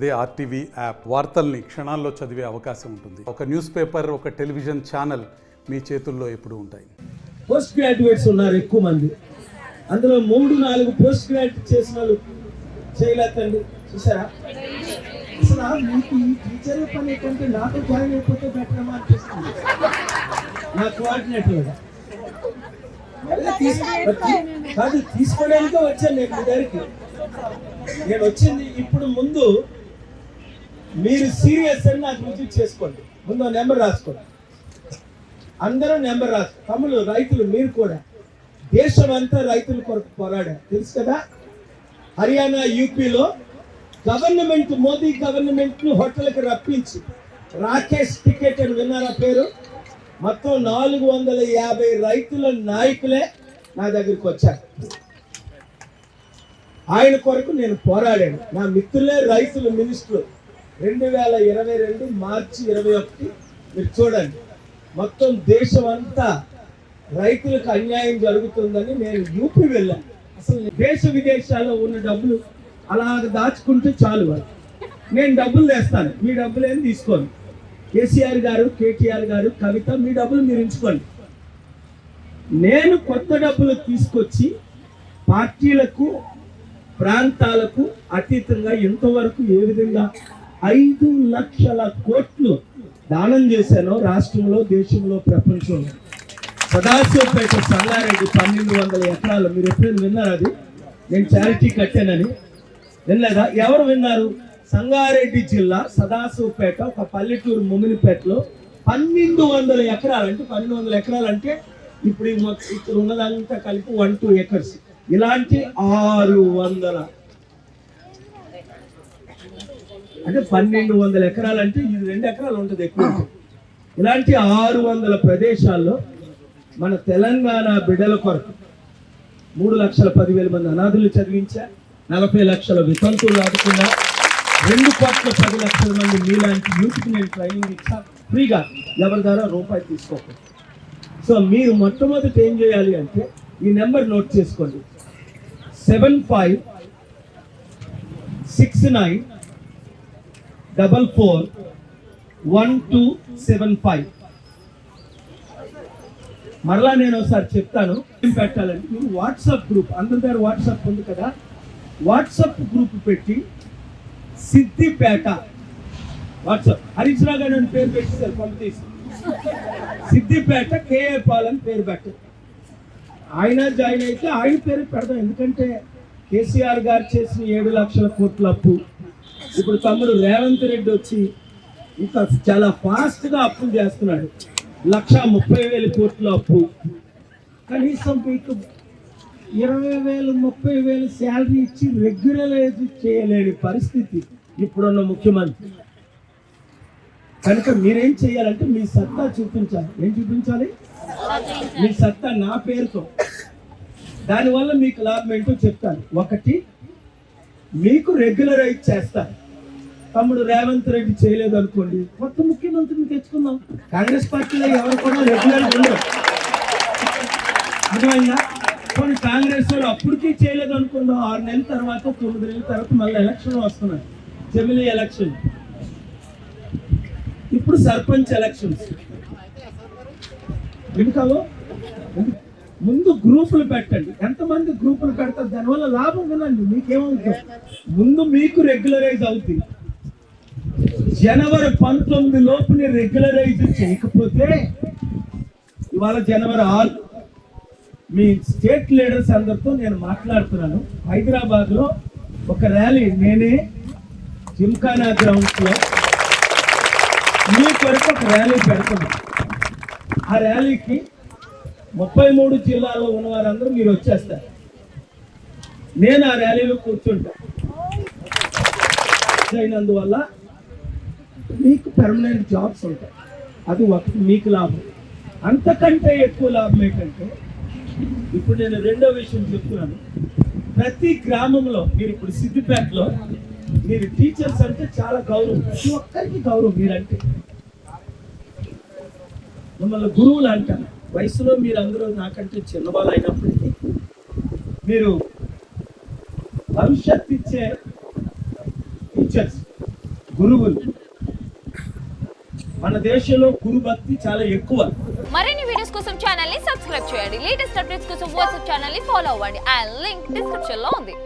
అదే RTV app వార్తల్ని క్షణాల్లో చదివే అవకాశం ఉంటుంది. ఒక న్యూస్ పేపర్ ఒక టెలివిజన్ ఛానల్ మీ చేతుల్లో ఎప్పుడు ఉంటాయి. పోస్ట్ గ్రాడ్యుయేట్స్ ఉన్నారు ఎక్కువ మంది. అందులో మూడు నాలుగు పోస్ట్ గ్రాడ్యుయేట్ చేసిన వాళ్ళు చూసారా? అసలు మీకు ఈ టీచర్ పని ఏంటంటే నాతో జాయిన్ అయిపోతే బెటర్ అనిపిస్తుంది. నా కోఆర్డినేటర్ కాదు తీసుకోవడానికి వచ్చాను నేను మీ దగ్గరికి. నేను వచ్చింది ఇప్పుడు ముందు మీరు సీరియస్ అని నాకు రుజువు చేసుకోండి. ముందు నెంబర్ రాసుకోండి. అందరూ నెంబర్ రాసు తమ్ముళ్ళు రైతులు మీరు కూడా. దేశం అంతా రైతుల కొరకు పోరాడారు. తెలుసు కదా? హర్యానా యూపీలో గవర్నమెంట్ మోదీ గవర్నమెంట్ను హోటల్కి రప్పించి రాకేష్ టికెట్ అని విన్నారా పేరు? మొత్తం నాలుగు వందల యాభై రైతుల నాయకులే నా దగ్గరికి వచ్చారు. ఆయన కొరకు నేను పోరాడాను. నా మిత్రులే రైతులు మినిస్టర్లు రెండు వేల ఇరవై రెండు మార్చి ఇరవై ఒకటి. మీరు చూడండి మొత్తం దేశం అంతా రైతులకు అన్యాయం జరుగుతుందని నేను యూపీ వెళ్ళాను. అసలు దేశ విదేశాల్లో ఉన్న డబ్బులు అలాగ దాచుకుంటే చాలు వాళ్ళు. నేను డబ్బులు తెస్తాను. మీ డబ్బులు ఏం తీసుకోను. కేసీఆర్ గారు కేటీఆర్ గారు కవిత మీ డబ్బులు మీరు ఉంచుకోండి. నేను కొత్త డబ్బులు తీసుకొచ్చి పార్టీలకు ప్రాంతాలకు అతీతంగా ఎంతవరకు ఏ విధంగా ఐదు లక్షల కోట్లు దానం చేశాను రాష్ట్రంలో దేశంలో ప్రపంచంలో. సదాశివపేట సంగారెడ్డి పన్నెండు వందల ఎకరాలు. మీరు ఎప్పుడైనా విన్నారు అది? నేను చారిటీ కట్టానని. వినలేదా? ఎవరు విన్నారు? సంగారెడ్డి జిల్లా సదాశివపేట ఒక పల్లెటూరు ముమినిపేటలో పన్నెండు వందల ఎకరాలు. అంటే పన్నెండు వందల ఎకరాలు అంటే ఇప్పుడు ఇక్కడ ఉన్నదంతా కలిపి వన్ టూ ఎకర్స్. ఇలాంటి ఆరు వందల అంటే పన్నెండు వందల ఎకరాలు అంటే ఇది రెండు ఎకరాలు ఉంటుంది ఎక్కువ. ఇలాంటి ఆరు వందల ప్రదేశాల్లో మన తెలంగాణ బిడ్డల కొరకు మూడు లక్షల పదివేల మంది అనాథులు చదివించా నలభై లక్షల వితంతులు ఆదుకున్నా రెండు కోట్ల పది లక్షల మంది మీలాంటి యూత్కి నేను ట్రైనింగ్ ఇచ్చా ఫ్రీగా. ఎవరి ద్వారా? రూపాయి తీసుకోకూడదు సో మీరు మొట్టమొదటి ఏం చేయాలి అంటే ఈ నెంబర్ నోట్ చేసుకోండి. Seven five six nine double four one two seven five. మరలా నేను ఒకసారి చెప్తాను ఏం పెట్టాలంటే మీరు వాట్సాప్ గ్రూప్ అందరి దగ్గర వాట్సాప్ ఉంది కదా? వాట్సాప్ గ్రూప్ పెట్టి సిద్దిపేట వాట్సాప్. హరీష్ గారు అని పేరు పెట్టేసారు పంపితీసి సిద్దిపేట కేఏ పాల్ అని పేరు పెట్ట. ఆయన జాయిన్ అయితే ఆయన పేరు పెడదాం ఎందుకంటే కేసీఆర్ గారు చేసిన ఏడు లక్షల కోట్ల అప్పు. ఇప్పుడు తమ్ముడు రేవంత్ రెడ్డి వచ్చి ఇంకా చాలా ఫాస్ట్గా అప్పులు చేస్తున్నాడు. లక్ష ముప్పై వేల కోట్ల అప్పు. కనీసం మీకు ఇరవై వేలు ముప్పై వేలు శాలరీ ఇచ్చి రెగ్యులరైజ్ చేయలేని పరిస్థితి ఇప్పుడున్న ముఖ్యమంత్రి. కనుక మీరేం చేయాలంటే మీ సత్తా చూపించాలి. ఏం చూపించాలి? మీ సత్తా నా పేరుతో. దానివల్ల మీకు లాభం ఏంటో చెప్తాను. ఒకటి మీకు రెగ్యులరైజ్ చేస్తారు. తమ్ముడు రేవంత్ రెడ్డి చేయలేదు అనుకోండి కొత్త ముఖ్యమంత్రిని తెచ్చుకుందాం. కాంగ్రెస్ పార్టీలో ఎవరు కూడా రెగ్యులర్ ఉండరు. అర్థమైందా? కొన్ని కాంగ్రెస్ వాళ్ళు అప్పటికీ చేయలేదు అనుకుందాం ఆరు నెలల తర్వాత తొమ్మిది నెలల తర్వాత మళ్ళీ ఎలక్షన్ వస్తున్నాయి. జమిలీ ఎలక్షన్. ఇప్పుడు సర్పంచ్ ఎలక్షన్స్. ఎందుకవో ముందు గ్రూపులు పెట్టండి. ఎంతమంది గ్రూపులు పెడతారు? దానివల్ల లాభం కదండి మీకేమవుతుంది ముందు మీకు రెగ్యులరైజ్ అవుతుంది జనవరి పంతొమ్మిది లోపుని రెగ్యులరైజ్ చేయకపోతే ఇవాళ జనవరి ఆరు మీ స్టేట్ లీడర్స్ అందరితో నేను మాట్లాడుతున్నాను. హైదరాబాద్లో ఒక ర్యాలీ నేనే జిమ్ఖానా గ్రౌండ్స్లో మీ కొరకు ఒక ర్యాలీ పెడుతున్నాను. ఆ ర్యాలీకి ముప్పై మూడు జిల్లాల్లో ఉన్న వారందరూ మీరు వచ్చేస్తారు. నేను ఆ ర్యాలీలో కూర్చుంటాను అయినందువల్ల మీకు పెర్మనెంట్ జాబ్స్ ఉంటాయి. అది ఒకటి మీకు లాభం. అంతకంటే ఎక్కువ లాభం ఏంటంటే ఇప్పుడు నేను రెండో విషయం చెప్తున్నాను. ప్రతి గ్రామంలో మీరు ఇప్పుడు సిద్దిపేటలో మీరు టీచర్స్ అంటే చాలా గౌరవం. ప్రతి ఒక్కరికి గౌరవం మీరంటే. మిమ్మల్ని గురువులు అంటారు. వయసులో మీరు అందరూ నాకంటే చిన్నవాళ్ళు అయినప్పటికీ మీరు భవిష్యత్ ఇచ్చే టీచర్స్ గురువులు. మన దేశంలో గురు భక్తి చాలా ఎక్కువ. మరిన్ని వీడియోస్ కోసం ఛానల్ని సబ్స్క్రైబ్ చేయండి. లేటెస్ట్ అప్డేట్స్ కోసం వాట్సాప్ ఛానల్ని ఫాలో అవ్వండి. ఆ లింక్ డిస్క్రిప్షన్లో ఉంది.